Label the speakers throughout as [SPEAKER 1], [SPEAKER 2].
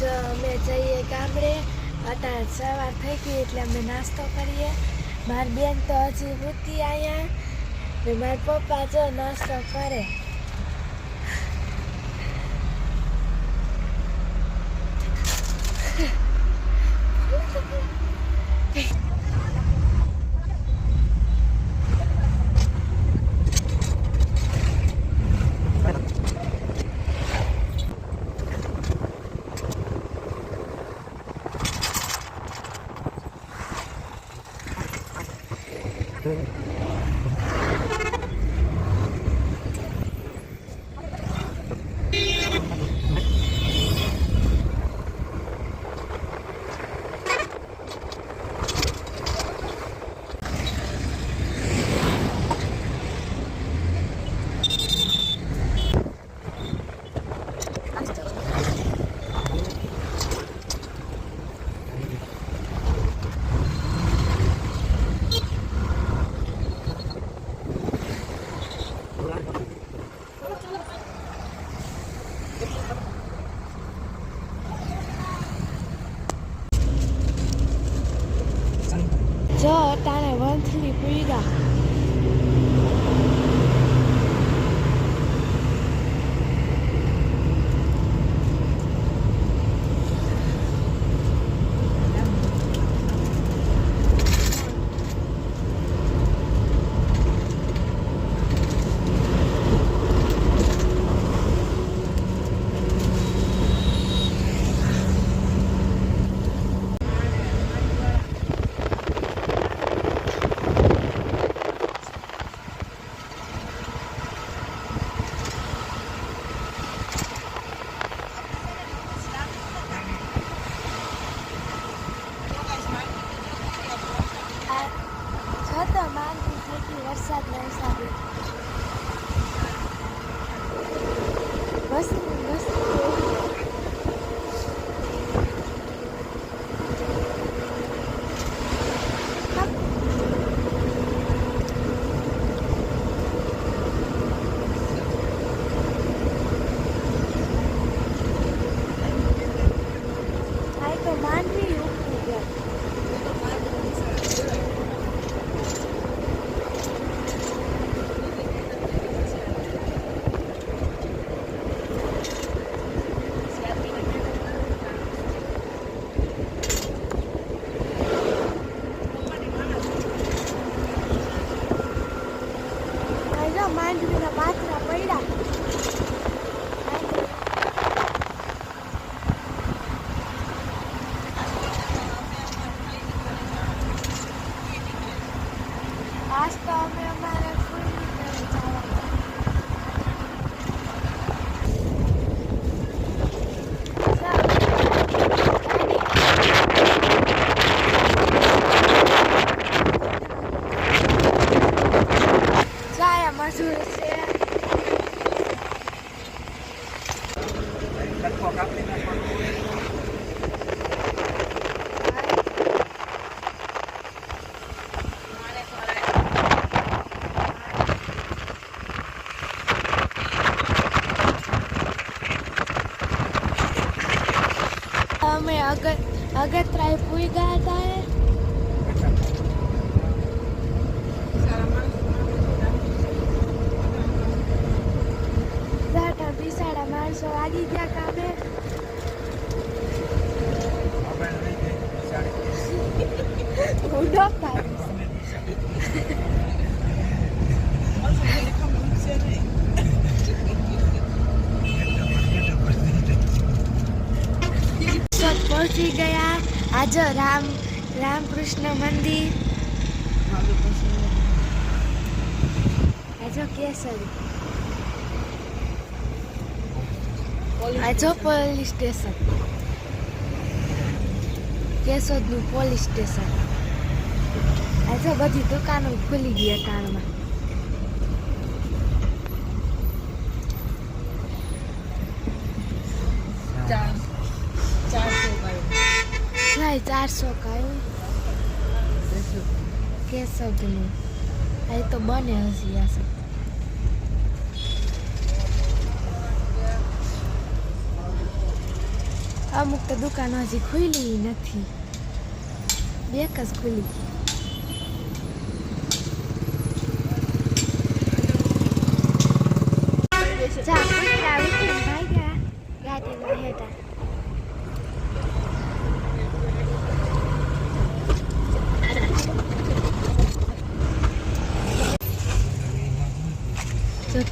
[SPEAKER 1] જો અમે જઈએ ગામડે. અત્યારે સવાર થઈ ગઈ એટલે અમે નાસ્તો કરીએ. મારી બેન તો હજી મૂકી અહીંયા ને મારા પપ્પા જો નાસ્તો કરે. આજ તો અમે અમારે ફૂલની You Obrigada, આજે રામ, રામકૃષ્ણ મંદિર. આજો કેસરી. આજો પોલીસ સ્ટેશન. કેશોદનું પોલીસ સ્ટેશન. આજે બધી દુકાનો ખુલી ગઈ અટાણમાં. જાય ચારસો કાયું કેશોદનું આ તો બને હજી આ અમુક તો દુકાનો હજી ખુલી નથી. બેક જ ખુલી.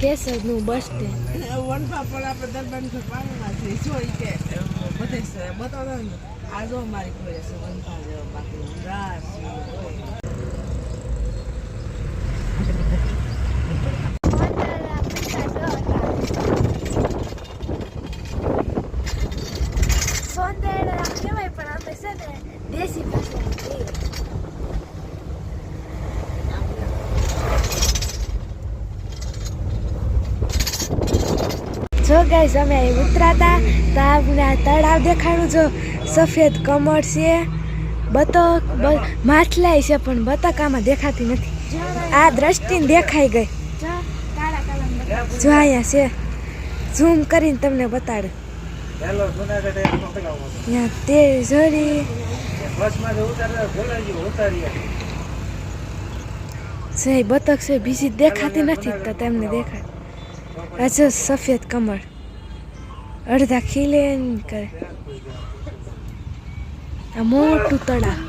[SPEAKER 1] કેશોદનું બસ સ્ટેન્ડ.
[SPEAKER 2] વનફા પણ આપણે દરબાર પાણીમાંથી જોઈ કે? બધે બતાવો ને. આ જો અમારી કોઈ છે વનફા જેવો બાકી ઊંડા
[SPEAKER 1] સોંદેડા કહેવાય પણ આપણે છે ને દેશી ભાષામાં કહીએ જો ગાઈસ અમે અહીં ઉતરાતા. તો આપણે તળાવ દેખાડું જો સફેદ કમળ છે. બતક માછલાય છે પણ બતક આમાં દેખાતી નથી. આ દ્રષ્ટિને દેખાઈ ગઈ. જો અહીંયા છે. ઝૂમ કરીને તમને બતાડું. તે જોડી બતક છે બીજી દેખાતી નથી તો તેમને દેખાય. આ સફેદ કમળ અડધા ખીલે કરે આ મોટું તળાવ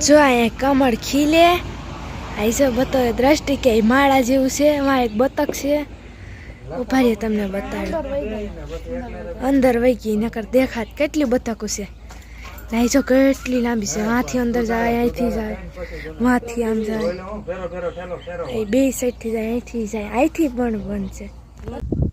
[SPEAKER 1] જો અહીંયા કમળ ખીલે આ જો બતો દ્રષ્ટિ કે માળા જેવું છે એમાં એક બતક છે ઊભા તમને બતાડું અંદર વહી ગઈ નકર દેખાત કેટલી બતકો છે નહીં જો કેટલી લાંબી છે વાંથી અંદર જાય અહીંથી જાય વાંથી આમ જાય બે સાઈડથી જાય અહીંથી જાય અહીંથી પણ બંધ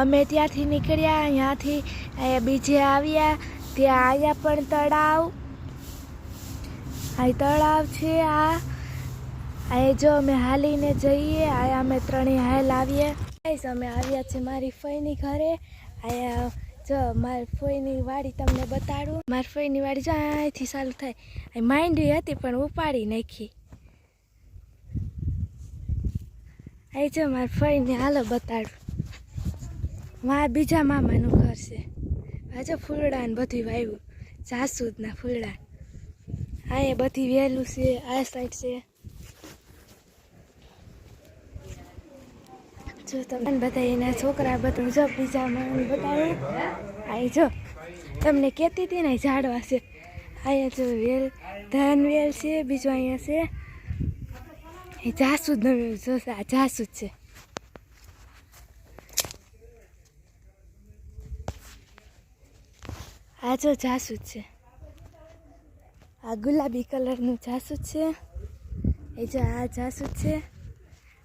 [SPEAKER 1] અમે ત્યાંથી નીકળ્યા, અહીંયાથી અહીંયા બીજે આવ્યા, ત્યાં આવ્યા પણ તળાવ. આ તળાવ છે આ. અહીં જો અમે હાલીને જઈએ, આ અમે ત્રણેય હાલ આવીએ. ગાઈસ અમે આવ્યા છીએ મારી ફઈની ઘરે. અહીંયા જો મારી ફઈની વાડી તમને બતાડું. મારી ફઈની વાડી જો અહીંથી ચાલુ થાય. અહીં માંડવી હતી પણ ઉપાડી નાખી. અહીં જો મારી ફઈને હાલો બતાડું. મારા બીજા મામાનું ઘર છે. આજે ફૂલડા ને બધું વાવ્યું જાસૂદના ફૂલડા. અહીંયા બધી વહેલું છે, આ સાઈડ છે. જો તમને બધા એના છોકરા બધું જો બીજા મામાને બતાવ્યું અહીં જો. તમને કહેતી હતી ને ઝાડવા છે. અહીંયા જો વેલ, ધન વેલ છે, બીજું અહીંયા છે. એ જાસૂદ જો આ જાસૂદ છે. આ જો જાસૂદ છે. આ ગુલાબી કલરનું જાસૂદ છે. એ જો આ જાસૂદ છે.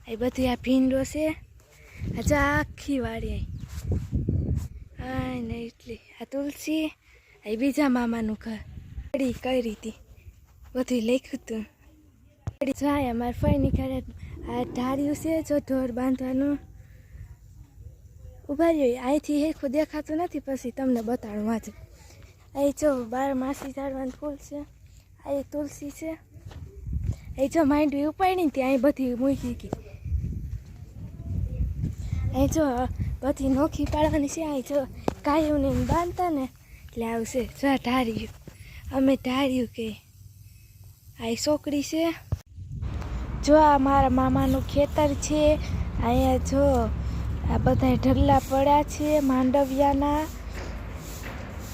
[SPEAKER 1] એ બધી આ ભીંડો છે. આ જો આખી વાડી ને એટલી. આ તુલસી એ બીજા મામાનું ઘર. કઈ રીતે બધું લખ્યું હતું. જાય અમારે ફઈની ઘરે આ ઢાર્યું છે જો ઢોર બાંધવાનું. ઊભા રહ્યો. અહીંથી હેખું દેખાતું નથી, પછી તમને બતાડું. વાંચું. અહીં જો બાર માસી ઝાડવાનું ફૂલ છે. આ એ તુલસી છે. અહીં જો માંડવી ઉપાડી ત્યાં બધી મૂકી ગઈ. અહીં જો બધી નોખી પાડવાની છે. અહીં જો ગાયોને બાંધતા ને એટલે આવશે. જો ઢાર્યું અમે ઢાર્યું કે આ છોકરી છે. જો આ મારા મામાનું ખેતર છે. અહીંયા જો આ બધા ઢગલા પડ્યા છે માંડવિયાના.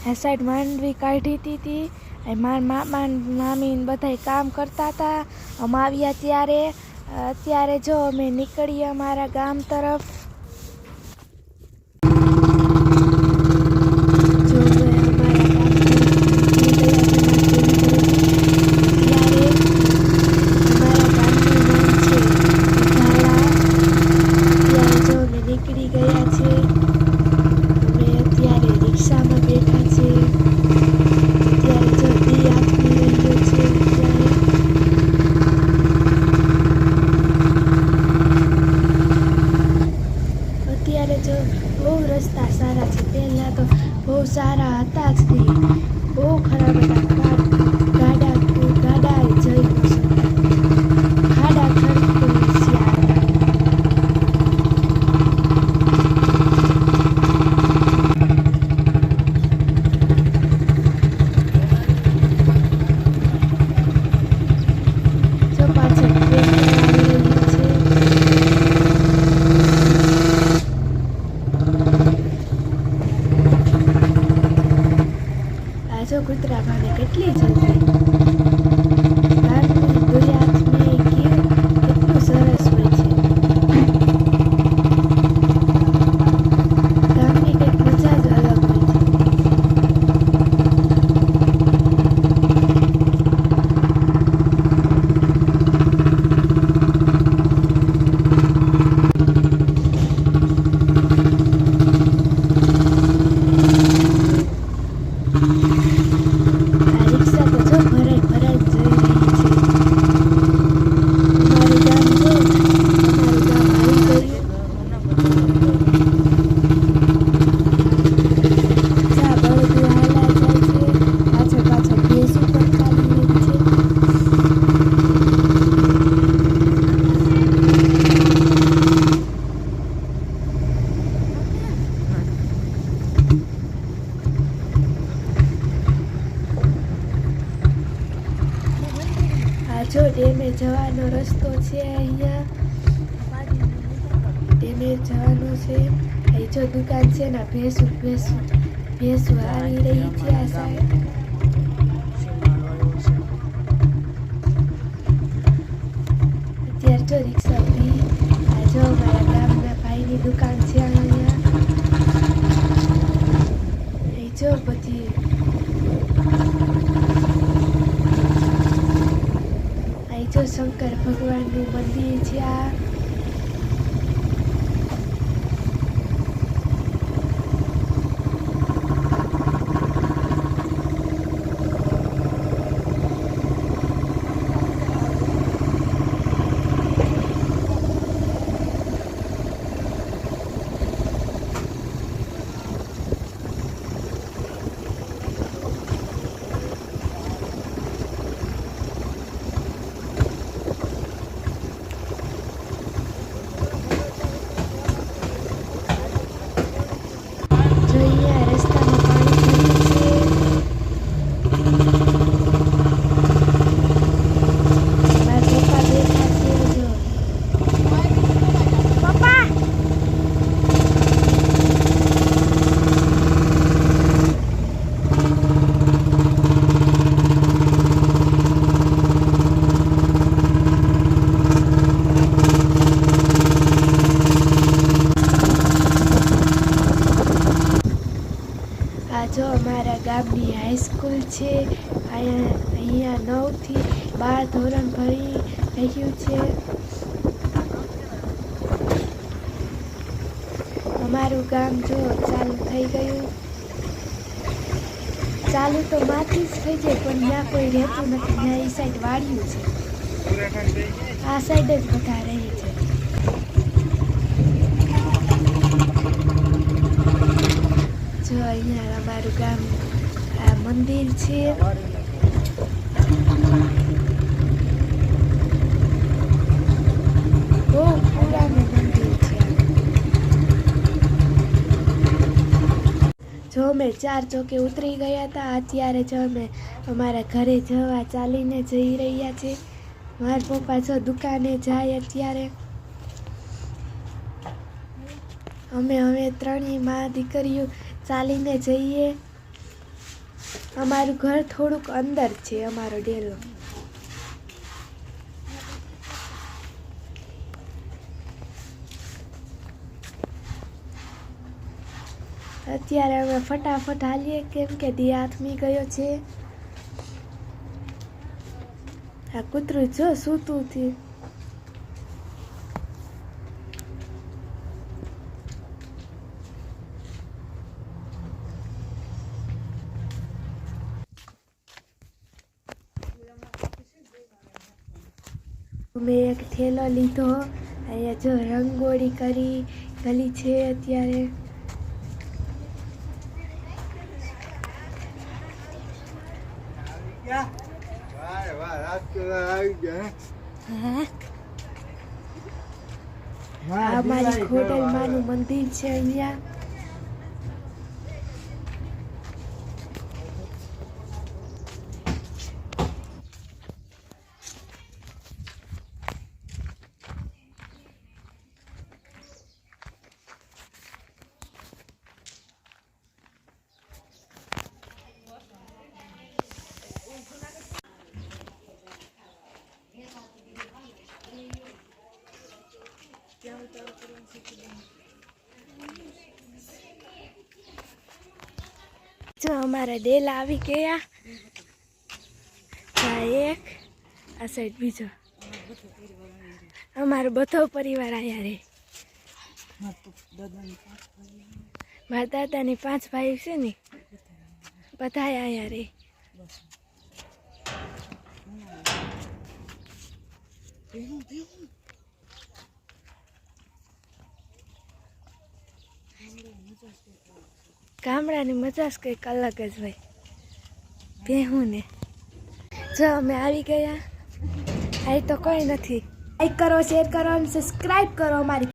[SPEAKER 1] આ સાઈડ માંડવી કાઢી હતી તી એ મારા મામા મામી બધા કામ કરતા હતા. અમે આવ્યા ત્યારે, અત્યારે જો અમે નીકળીએ અમારા ગામ તરફ જવાનું છે અહીં જો દુકાન છે ને ભેંસું ભેંસું ભેંસું આવી રહી છે આ સાઈડ અત્યારે જો રિક્ષા ઊભી આ જો મારા ગામના ભાઈની દુકાન છે અહીંયા અહીં જો બધી અહીં જો શંકર ભગવાનનું મંદિર છે આ જો અહીંયા રસ્તામાં પાણી ભર્યું છે મારા પપ્પા બેઠા છે જો પપ્પા આ જો અમારા ગામની હાઈસ્કૂલ છે. અહીંયા નવથી બાર ધોરણ ભરી રહ્યું છે. અમારું ગામ જો ચાલુ થઈ ગયું. ચાલુ તો માથી જ થઈ જાય, પણ ત્યાં કોઈ રહેતું નથી. ત્યાં એ સાઈડ વાળ્યું છે. આ સાઈડ જ બધા રહે છે. જો અહીંયા અમારું ગામ, આ મંદિર છે. જો અમે ચાર ચોકે ઉતરી ગયા હતા, અત્યારે જો અમે અમારા ઘરે જવા ચાલીને જઈ રહ્યા છે મારા પપ્પા જો દુકાને જાય અત્યારે. અમે હવે ત્રણેય મા દીકરીઓ ચાલીને જઈએ. અમારું ઘર થોડુંક અંદર છે, અમારો ડેલો અત્યારે અમે ફટાફટ હાલીએ, કેમ કે દી હાથમી ગયો છે. આ કૂતરું જો સૂતું થયું મેં એક થેલો લીધો. અહીંયા જો રંગોળી કરી ગલી છે અત્યારે. આ અમારી ખોડલમાનું મંદિર છે અહીંયા. જો અમારા ડેલ આવી ગયા. એક, આ સાઈડ બીજો. અમારો બધો પરિવાર આવ્યા રે મારા દાદાની પાંચ ભાઈ છે ને બધા આવ્યા રે ગામડાની મજા જ કંઈક અલગ જ હોય. ભેહું ને જો અમે આવી ગયા. આ તો કોઈ નથી. લાઈક કરો શેર કરો અને સબસ્ક્રાઈબ કરો અમારી